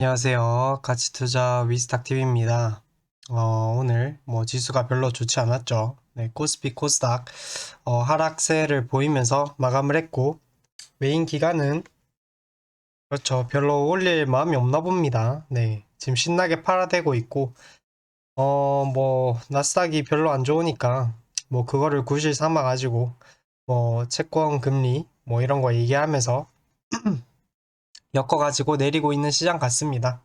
안녕하세요. 가치투자 위스탁TV입니다. 어, 오늘 뭐 지수가 별로 좋지 않았죠. 네, 코스피 코스닥 어, 하락세를 보이면서 마감을 했고 메인 기간은 그렇죠. 별로 올릴 마음이 없나 봅니다. 네, 지금 신나게 팔아대고 있고 어, 뭐 나스닥이 별로 안 좋으니까 뭐 그거를 구실 삼아 가지고 뭐 채권 금리 뭐 이런 거 얘기하면서 엮어가지고 내리고 있는 시장 같습니다.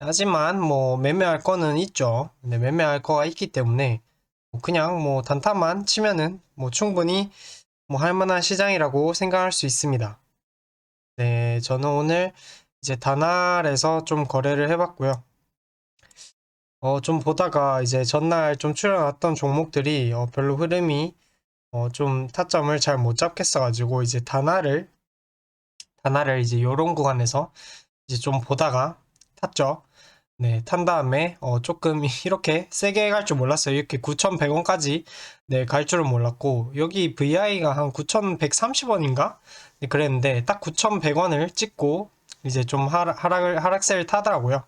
하지만 뭐 매매할 거는 있죠. 네, 매매할 거가 있기 때문에 뭐 그냥 뭐 단타만 치면은 뭐 충분히 뭐 할만한 시장이라고 생각할 수 있습니다. 네, 저는 오늘 이제 다날에서 좀 거래를 해봤고요. 어, 좀 보다가 이제 전날 좀 출연했던 종목들이 어, 별로 흐름이 어, 좀 타점을 잘 못 잡겠어가지고 이제 다날을 하나를 이제 요런 구간에서 이제 좀 보다가 탔죠. 네, 탄 다음에 어 조금 이렇게 세게 갈 줄 몰랐어요. 이렇게 9,100원까지 네, 갈 줄은 몰랐고 여기 VI가 한 9,130원인가? 네, 그랬는데 딱 9,100원을 찍고 이제 좀 하락, 하락세를 타더라고요.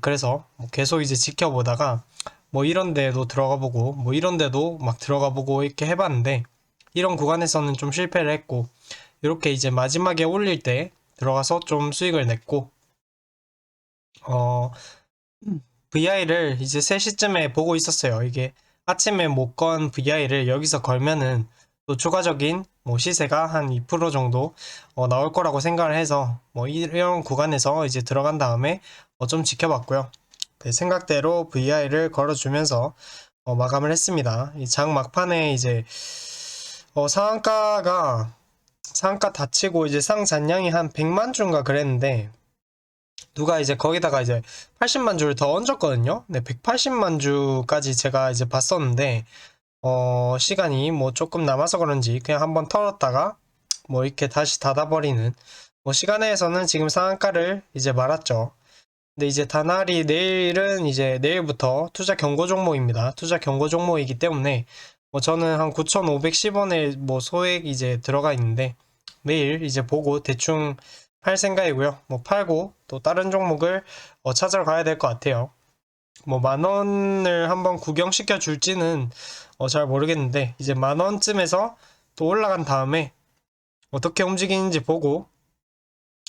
그래서 뭐 계속 이제 지켜보다가 뭐 이런 데도 들어가 보고 뭐 이런 데도 막 들어가 보고 이렇게 해봤는데 이런 구간에서는 좀 실패를 했고 이렇게 이제 마지막에 올릴 때 들어가서 좀 수익을 냈고 어 VI를 이제 3시쯤에 보고 있었어요. 이게 아침에 못 건 VI를 여기서 걸면은 또 추가적인 뭐 시세가 한 2% 정도 어 나올 거라고 생각을 해서 뭐 이런 구간에서 이제 들어간 다음에 어 좀 지켜봤고요. 그 생각대로 VI를 걸어주면서 어 마감을 했습니다. 이장 막판에 이제 어 상한가가 상가 다 치고 이제 상 잔량이 한 100만 주인가 그랬는데 누가 이제 거기다가 이제 80만 주를 더 얹었거든요. 네, 180만 주까지 제가 이제 봤었는데 어, 시간이 뭐 조금 남아서 그런지 그냥 한번 털었다가 뭐 이렇게 다시 닫아버리는 뭐 시간에서는 지금 상한가를 이제 말았죠. 근데 이제 다날이 내일은 이제 내일부터 투자 경고 종목입니다. 투자 경고 종목이기 때문에 뭐 저는 한 9,510원에 뭐 소액 이제 들어가 있는데 매일 이제 보고 대충 팔 생각이고요. 뭐 팔고 또 다른 종목을 어 찾으러 가야 될 것 같아요. 뭐 만 원을 한번 구경시켜 줄지는 어 잘 모르겠는데 이제 만 원쯤에서 또 올라간 다음에 어떻게 움직이는지 보고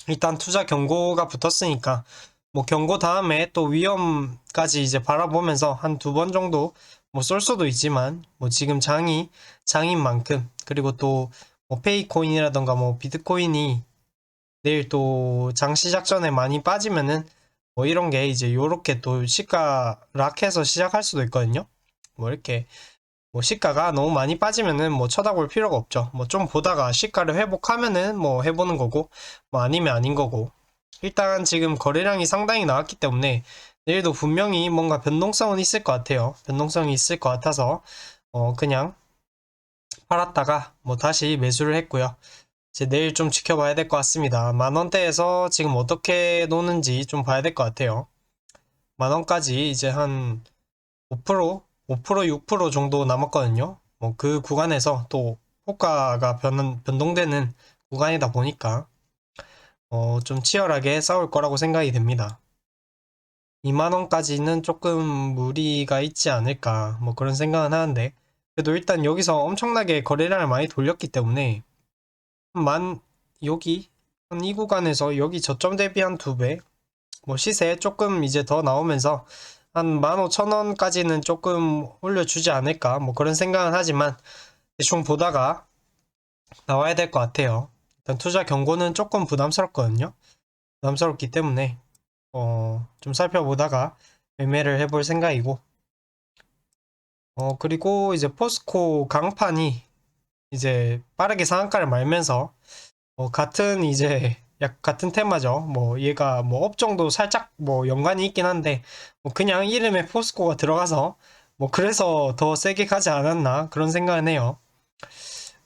일단 투자 경고가 붙었으니까 뭐 경고 다음에 또 위험까지 이제 바라보면서 한 두 번 정도 뭐 쏠 수도 있지만 뭐 지금 장이 장인 만큼 그리고 또 뭐 페이코인이라던가 뭐 비트코인이 내일 또 장 시작 전에 많이 빠지면은 뭐 이런 게 이제 요렇게 또 시가 락해서 시작할 수도 있거든요. 뭐 이렇게 뭐 시가가 너무 많이 빠지면은 뭐 쳐다볼 필요가 없죠. 뭐 좀 보다가 시가를 회복하면은 뭐 해보는 거고 뭐 아니면 아닌 거고 일단 지금 거래량이 상당히 나왔기 때문에 내일도 분명히 뭔가 변동성은 있을 것 같아요. 변동성이 있을 것 같아서 어 그냥 팔았다가 뭐 다시 매수를 했고요. 이제 내일 좀 지켜봐야 될 것 같습니다. 만 원대에서 지금 어떻게 노는지 좀 봐야 될 것 같아요. 만 원까지 이제 한 5%, 5%, 6% 정도 남았거든요. 뭐 그 구간에서 또 호가가 변, 변동되는 구간이다 보니까 어, 좀 치열하게 싸울 거라고 생각이 됩니다. 2만 원까지는 조금 무리가 있지 않을까 뭐 그런 생각은 하는데 그래도 일단 여기서 엄청나게 거래량을 많이 돌렸기 때문에 만 여기 한 이 구간에서 여기 저점 대비 한 두 배 뭐 시세 조금 이제 더 나오면서 한 15,000원까지는 조금 올려주지 않을까 뭐 그런 생각은 하지만 대충 보다가 나와야 될 것 같아요. 일단 투자 경고는 조금 부담스럽거든요. 부담스럽기 때문에 어, 좀 살펴보다가 매매를 해볼 생각이고 어, 그리고 이제 포스코 강판이 이제 빠르게 상한가를 말면서 어, 같은 이제 약 같은 테마죠. 뭐 얘가 뭐 업종도 살짝 뭐 연관이 있긴 한데 뭐 그냥 이름에 포스코가 들어가서 뭐 그래서 더 세게 가지 않았나 그런 생각은 해요.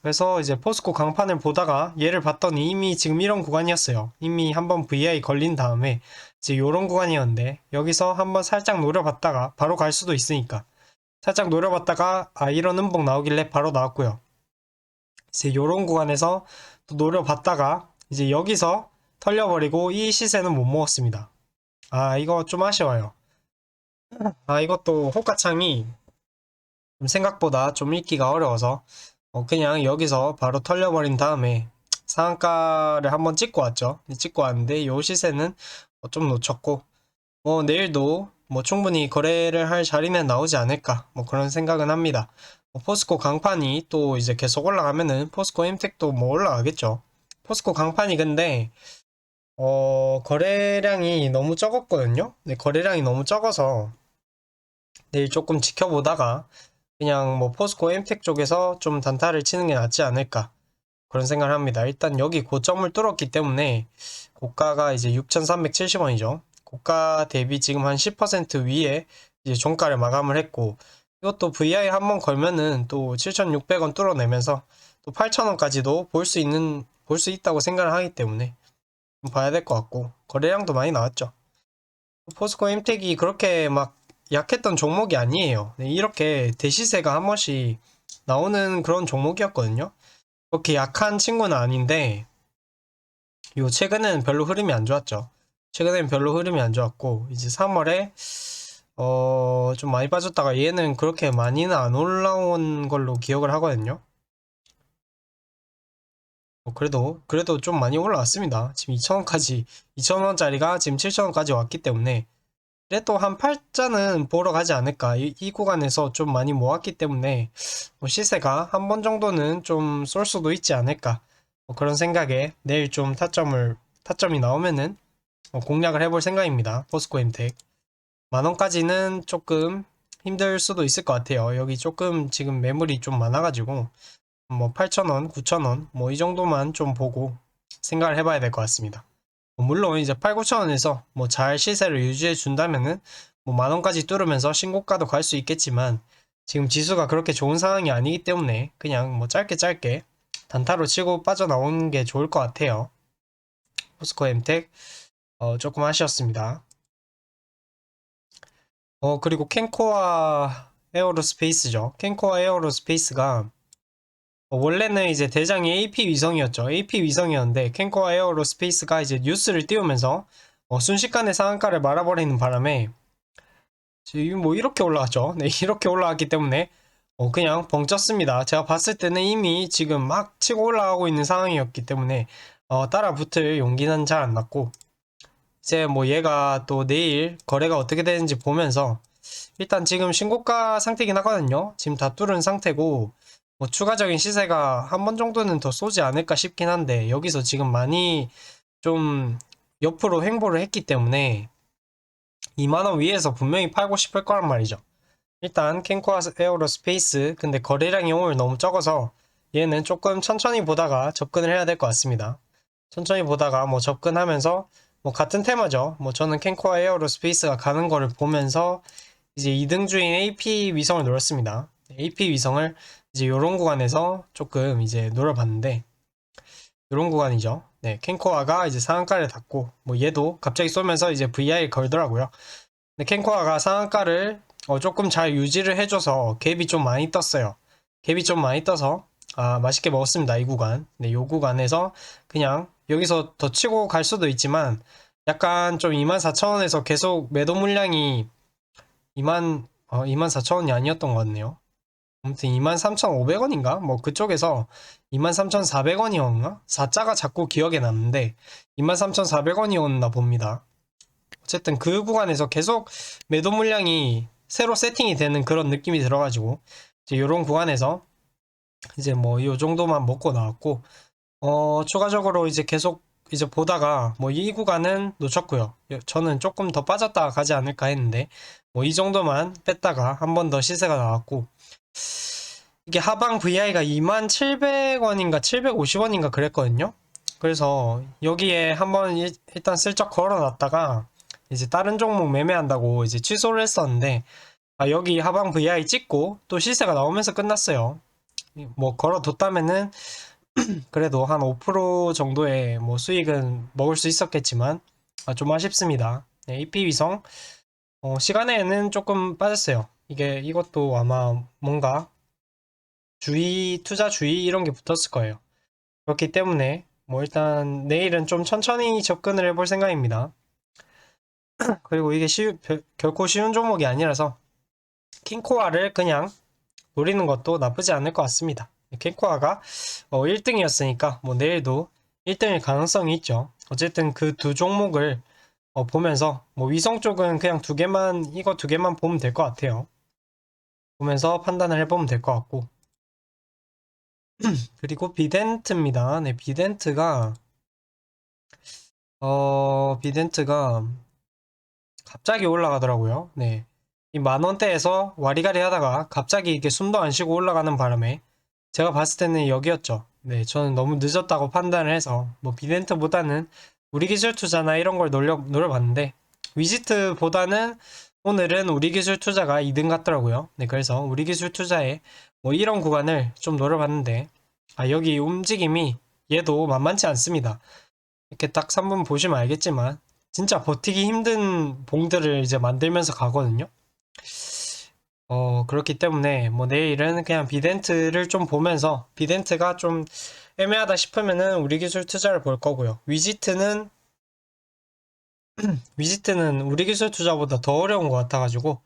그래서 이제 포스코 강판을 보다가 얘를 봤더니 이미 지금 이런 구간이었어요. 이미 한번 VI 걸린 다음에 이제 이런 구간이었는데 여기서 한번 살짝 노려봤다가 바로 갈 수도 있으니까 살짝 노려봤다가 아 이런 음봉 나오길래 바로 나왔고요. 이제 요런 구간에서 또 노려봤다가 이제 여기서 털려버리고 이 시세는 못 먹었습니다. 아, 이거 좀 아쉬워요. 아, 이것도 호가창이 좀 생각보다 좀 읽기가 어려워서 어, 그냥 여기서 바로 털려버린 다음에 상한가를 한번 찍고 왔죠. 찍고 왔는데 요 시세는 어, 좀 놓쳤고 뭐 내일도 뭐 충분히 거래를 할 자리는 나오지 않을까 뭐 그런 생각은 합니다. 뭐 포스코 강판이 또 이제 계속 올라가면은 포스코 엠텍도 뭐 올라가겠죠. 포스코 강판이 근데 어 거래량이 너무 적었거든요. 네, 거래량이 너무 적어서 내일 조금 지켜보다가 그냥 뭐 포스코 엠텍 쪽에서 좀 단타를 치는 게 낫지 않을까 그런 생각을 합니다. 일단 여기 고점을 뚫었기 때문에 고가가 이제 6,370원이죠. 고가 대비 지금 한 10% 위에 이제 종가를 마감을 했고 이것도 VI 한번 걸면은 또 7,600원 뚫어내면서 또 8,000원까지도 볼 수 있는 볼 수 있다고 생각을 하기 때문에 좀 봐야 될 것 같고 거래량도 많이 나왔죠. 포스코 엠텍이 그렇게 막 약했던 종목이 아니에요. 네, 이렇게 대시세가 한 번씩 나오는 그런 종목이었거든요. 그렇게 약한 친구는 아닌데 요 최근에는 별로 흐름이 안 좋았죠. 최근에는 별로 흐름이 안 좋았고 이제 3월에 어, 좀 많이 빠졌다가 얘는 그렇게 많이는 안 올라온 걸로 기억을 하거든요. 어, 그래도 그래도 좀 많이 올라왔습니다. 지금 2,000원까지 2,000원짜리가 지금 7,000원까지 왔기 때문에 그래도 한 8자는 보러 가지 않을까. 이, 이 구간에서 좀 많이 모았기 때문에 뭐 시세가 한 번 정도는 좀 쏠 수도 있지 않을까. 뭐 그런 생각에 내일 좀 타점을 타점이 나오면은 어, 공략을 해볼 생각입니다. 포스코 엠텍 만 원까지는 조금 힘들 수도 있을 것 같아요. 여기 조금 지금 매물이 좀 많아가지고 뭐 8,000원, 9,000원 뭐 이 정도만 좀 보고 생각을 해봐야 될 것 같습니다. 뭐 물론 이제 8, 9,000원에서 뭐 잘 시세를 유지해 준다면은 뭐 만 원까지 뚫으면서 신고가도 갈 수 있겠지만 지금 지수가 그렇게 좋은 상황이 아니기 때문에 그냥 뭐 짧게 짧게 단타로 치고 빠져나오는 게 좋을 것 같아요. 포스코 엠텍 어, 조금 아쉬웠습니다. 어, 그리고 캔코아 에어로스페이스죠. 캔코아 에어로스페이스가 어, 원래는 이제 대장이 AP 위성이었죠. AP 위성이었는데 캔코아 에어로스페이스가 이제 뉴스를 띄우면서 어, 순식간에 상한가를 말아버리는 바람에 지금 뭐 이렇게 올라왔죠. 네, 이렇게 올라왔기 때문에 어, 그냥 벙쪘습니다. 제가 봤을 때는 이미 지금 막 치고 올라가고 있는 상황이었기 때문에 어, 따라 붙을 용기는 잘 안 났고 이제 뭐 얘가 또 내일 거래가 어떻게 되는지 보면서 일단 지금 신고가 상태긴 하거든요. 지금 다 뚫은 상태고 뭐 추가적인 시세가 한 번 정도는 더 쏘지 않을까 싶긴 한데 여기서 지금 많이 좀 옆으로 횡보를 했기 때문에 2만원 위에서 분명히 팔고 싶을 거란 말이죠. 일단 캔코아 에어로 스페이스 근데 거래량이 오늘 너무 적어서 얘는 조금 천천히 보다가 접근을 해야 될 것 같습니다. 천천히 보다가 뭐 접근하면서 뭐 같은 테마죠. 뭐 저는 캔코아 에어로 스페이스가 가는 거를 보면서 이제 2등 주인 AP 위성을 노렸습니다. AP 위성을 이제 요런 구간에서 조금 이제 노려봤는데 요런 구간이죠. 네, 캔코아가 이제 상한가를 닫고 뭐 얘도 갑자기 쏘면서 이제 VI 걸더라고요. 근데 캔코아가 상한가를 어, 조금 잘 유지를 해줘서 갭이 좀 많이 떴어요. 갭이 좀 많이 떠서 아 맛있게 먹었습니다 이 구간. 네, 요 구간에서 그냥 여기서 더 치고 갈 수도 있지만 약간 좀 24,000원에서 계속 매도 물량이 2만 어, 24,000원이 아니었던 것 같네요. 아무튼 23,500원인가? 뭐 그쪽에서 23,400원이었나? 4자가 자꾸 기억에 남는데 23,400원이었나 봅니다. 어쨌든 그 구간에서 계속 매도 물량이 새로 세팅이 되는 그런 느낌이 들어가지고 이제 이런 구간에서 이제 뭐이 정도만 먹고 나왔고 어 추가적으로 이제 계속 이제 보다가 뭐 이 구간은 놓쳤고요. 저는 조금 더 빠졌다가 가지 않을까 했는데 뭐 이 정도만 뺐다가 한 번 더 시세가 나왔고 이게 하방 VI가 2700원인가 750원인가 그랬거든요. 그래서 여기에 한번 일- 일단 슬쩍 걸어놨다가 이제 다른 종목 매매한다고 이제 취소를 했었는데 아, 여기 하방 VI 찍고 또 시세가 나오면서 끝났어요. 뭐 걸어뒀다면은 그래도 한 5% 정도의 뭐 수익은 먹을 수 있었겠지만 아, 좀 아쉽습니다. 네, AP 위성 어, 시간에는 조금 빠졌어요. 이게 이것도 아마 뭔가 주의 투자 주의 이런 게 붙었을 거예요. 그렇기 때문에 뭐 일단 내일은 좀 천천히 접근을 해볼 생각입니다. 그리고 이게 쉬, 별- 결코 쉬운 종목이 아니라서 킹코아를 그냥 노리는 것도 나쁘지 않을 것 같습니다. 킹코아가 1등이었으니까 뭐 내일도 1등일 가능성이 있죠. 어쨌든 그 두 종목을 어, 보면서 뭐 위성 쪽은 그냥 두 개만 이거 두 개만 보면 될 것 같아요. 보면서 판단을 해보면 될 것 같고 그리고 비덴트입니다. 네, 비덴트가 어 비덴트가 갑자기 올라가더라고요. 네. 이 만 원대에서 와리가리 하다가 갑자기 이렇게 숨도 안 쉬고 올라가는 바람에 제가 봤을 때는 여기였죠. 네, 저는 너무 늦었다고 판단을 해서 뭐 비덴트보다는 우리 기술 투자나 이런 걸 노려 노려봤는데 위지트보다는 오늘은 우리 기술 투자가 2등 같더라고요. 네, 그래서 우리 기술 투자에 뭐 이런 구간을 좀 노려봤는데 아 여기 움직임이 얘도 만만치 않습니다. 이렇게 딱 3분 보시면 알겠지만 진짜 버티기 힘든 봉들을 이제 만들면서 가거든요. 어, 그렇기 때문에 뭐 내일은 그냥 비덴트를 좀 보면서 비덴트가 좀 애매하다 싶으면은 우리 기술 투자를 볼 거고요. 위지트는 위지트는 우리 기술 투자보다 더 어려운 것 같아가지고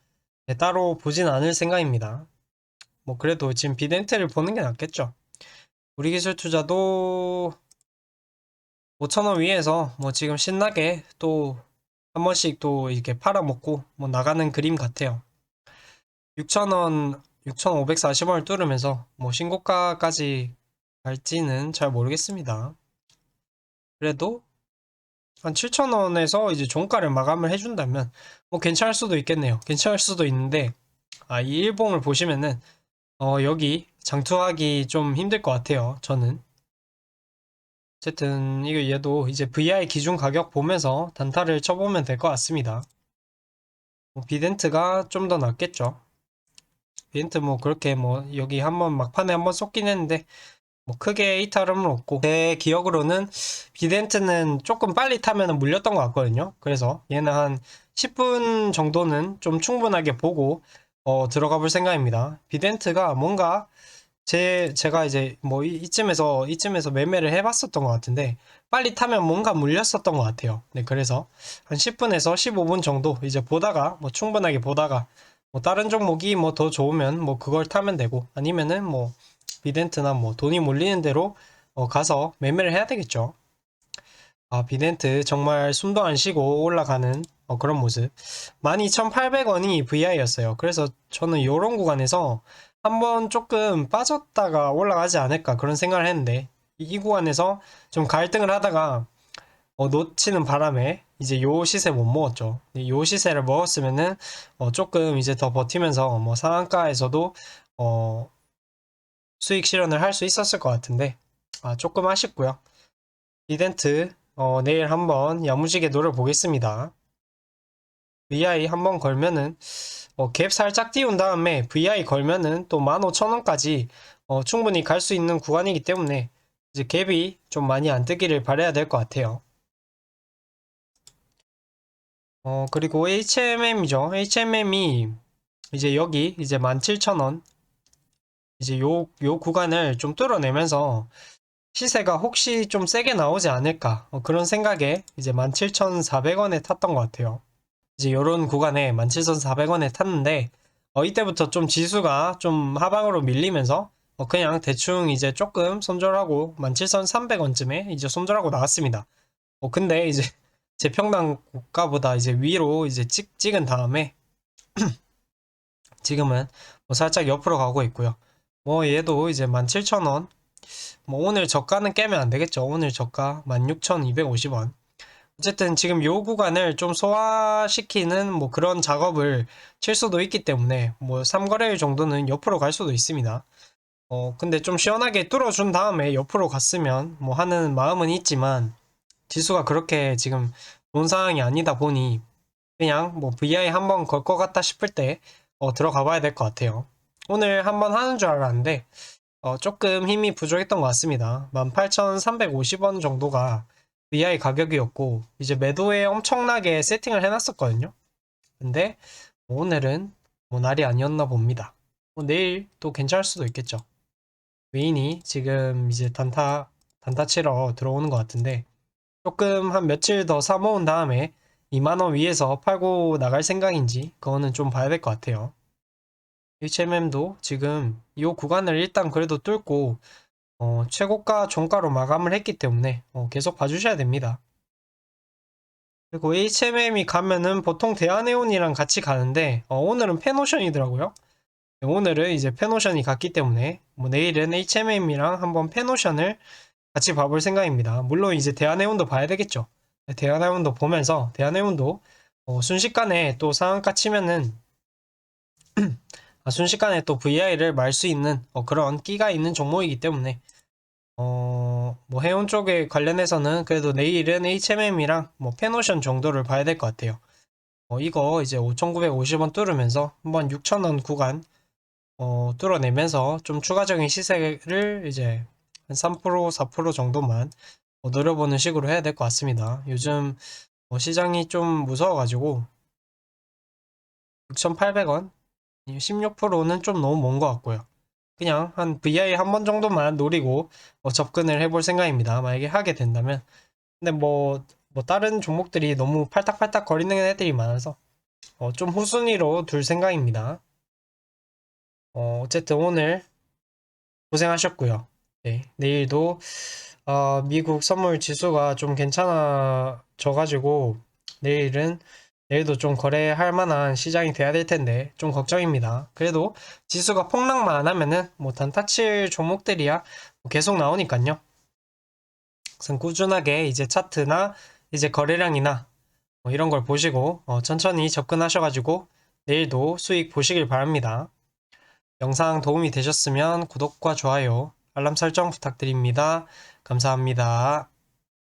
네, 따로 보진 않을 생각입니다. 뭐 그래도 지금 비덴트를 보는 게 낫겠죠. 우리 기술 투자도 5천원 위에서 뭐 지금 신나게 또 한 번씩 또 이렇게 팔아먹고 뭐 나가는 그림 같아요. 6천원, 6,540원을 뚫으면서 뭐 신고가까지 갈지는 잘 모르겠습니다. 그래도 한 7,000원에서 이제 종가를 마감을 해준다면 뭐 괜찮을 수도 있겠네요. 괜찮을 수도 있는데 아, 이 일봉을 보시면은 어, 여기 장투하기 좀 힘들 것 같아요. 저는. 어쨌든 이거 얘도 이제 VI 기준 가격 보면서 단타를 쳐보면 될 것 같습니다. 뭐 비덴트가 좀 더 낫겠죠. 비덴트 뭐 그렇게 뭐 여기 한번 막판에 한번 쏟긴 했는데 뭐 크게 이탈은 없고 제 기억으로는 비덴트는 조금 빨리 타면 물렸던 것 같거든요. 그래서 얘는 한 10분 정도는 좀 충분하게 보고 어, 들어가 볼 생각입니다. 비덴트가 뭔가 제 제가 이제 뭐 이, 이쯤에서 이쯤에서 매매를 해봤었던 것 같은데 빨리 타면 뭔가 물렸었던 것 같아요. 네, 그래서 한 10분에서 15분 정도 이제 보다가 뭐 충분하게 보다가 뭐 다른 종목이 뭐 더 좋으면 뭐 그걸 타면 되고 아니면은 뭐 비덴트나 뭐 돈이 몰리는 대로 어, 가서 매매를 해야 되겠죠. 아, 비덴트 정말 숨도 안 쉬고 올라가는 어, 그런 모습. 12,800원이 VI였어요. 그래서 저는 이런 구간에서 한번 조금 빠졌다가 올라가지 않을까 그런 생각을 했는데 이, 이 구간에서 좀 갈등을 하다가 어, 놓치는 바람에 이제 요 시세 못 먹었죠. 요 시세를 먹었으면은 어, 조금 이제 더 버티면서 뭐 상한가에서도 어, 수익 실현을 할 수 있었을 것 같은데 아, 조금 아쉽고요. 이덴트 어, 내일 한번 야무지게 노려보겠습니다. VI 한번 걸면은 어, 갭 살짝 띄운 다음에 VI 걸면은 또 15,000원까지 어, 충분히 갈 수 있는 구간이기 때문에 이제 갭이 좀 많이 안 뜨기를 바라야 될 것 같아요. 어, 그리고 HMM이죠. HMM이 이제 여기 이제 17,000원 이제 요, 요 구간을 좀 뚫어내면서 시세가 혹시 좀 세게 나오지 않을까 어, 그런 생각에 이제 17,400원에 탔던 것 같아요. 이제 요런 구간에 17,400원에 탔는데 어, 이때부터 좀 지수가 좀 하방으로 밀리면서 어, 그냥 대충 이제 조금 손절하고 17,300원쯤에 이제 손절하고 나왔습니다. 어, 근데 이제 제 평당 고가보다 이제 위로 이제 찍, 찍은 다음에 지금은 뭐 살짝 옆으로 가고 있고요. 뭐 얘도 이제 17,000원 뭐 오늘 저가는 깨면 안 되겠죠. 오늘 저가 16,250원. 어쨌든 지금 요 구간을 좀 소화시키는 뭐 그런 작업을 칠 수도 있기 때문에 뭐 3거래일 정도는 옆으로 갈 수도 있습니다. 어, 근데 좀 시원하게 뚫어준 다음에 옆으로 갔으면 뭐 하는 마음은 있지만 지수가 그렇게 지금 좋은 상황이 아니다 보니 그냥 뭐 VI 한번 걸 것 같다 싶을 때 어, 들어가 봐야 될 것 같아요. 오늘 한번 하는 줄 알았는데 어, 조금 힘이 부족했던 것 같습니다. 18,350원 정도가 VI 가격이었고 이제 매도에 엄청나게 세팅을 해놨었거든요. 근데 오늘은 뭐 날이 아니었나 봅니다. 뭐 내일 또 괜찮을 수도 있겠죠. 메인이 지금 이제 단타 단타 치러 들어오는 것 같은데 조금 한 며칠 더 사모은 다음에 2만원 위에서 팔고 나갈 생각인지 그거는 좀 봐야 될 것 같아요. HMM도 지금 이 구간을 일단 그래도 뚫고 어, 최고가 종가로 마감을 했기 때문에 어, 계속 봐주셔야 됩니다. 그리고 HMM이 가면은 보통 대한해운이랑 같이 가는데 어, 오늘은 페노션이더라고요. 네, 오늘은 이제 페노션이 갔기 때문에 뭐 내일은 HMM이랑 한번 페노션을 같이 봐볼 생각입니다. 물론 이제 대한해운도 봐야 되겠죠. 네, 대한해운도 보면서 대한해운도 어, 순식간에 또 상한가 치면은 아, 순식간에 또 VI를 말 수 있는 어, 그런 끼가 있는 종목이기 때문에 어, 뭐 해운 쪽에 관련해서는 그래도 내일은 HMM이랑 뭐 페노션 정도를 봐야 될 것 같아요. 어, 이거 이제 5,950원 뚫으면서 한번 6,000원 구간 어, 뚫어내면서 좀 추가적인 시세를 이제 한 3%, 4% 정도만 어, 노려보는 식으로 해야 될 것 같습니다. 요즘 어, 시장이 좀 무서워가지고 6,800원 16%는 좀 너무 먼 것 같고요. 그냥 한 VI 한 번 정도만 노리고 어, 접근을 해볼 생각입니다. 만약에 하게 된다면. 근데 뭐, 뭐 다른 종목들이 너무 팔딱팔딱 거리는 애들이 많아서 어, 좀 후순위로 둘 생각입니다. 어, 어쨌든 오늘 고생하셨고요. 네, 내일도 어, 미국 선물 지수가 좀 괜찮아져가지고 내일은 내일도 좀 거래할 만한 시장이 돼야 될 텐데 좀 걱정입니다. 그래도 지수가 폭락만 안 하면은 뭐 단타칠 종목들이야 뭐 계속 나오니까요. 그래서 꾸준하게 이제 차트나 이제 거래량이나 뭐 이런 걸 보시고 어, 천천히 접근하셔가지고 내일도 수익 보시길 바랍니다. 영상 도움이 되셨으면 구독과 좋아요, 알람 설정 부탁드립니다. 감사합니다.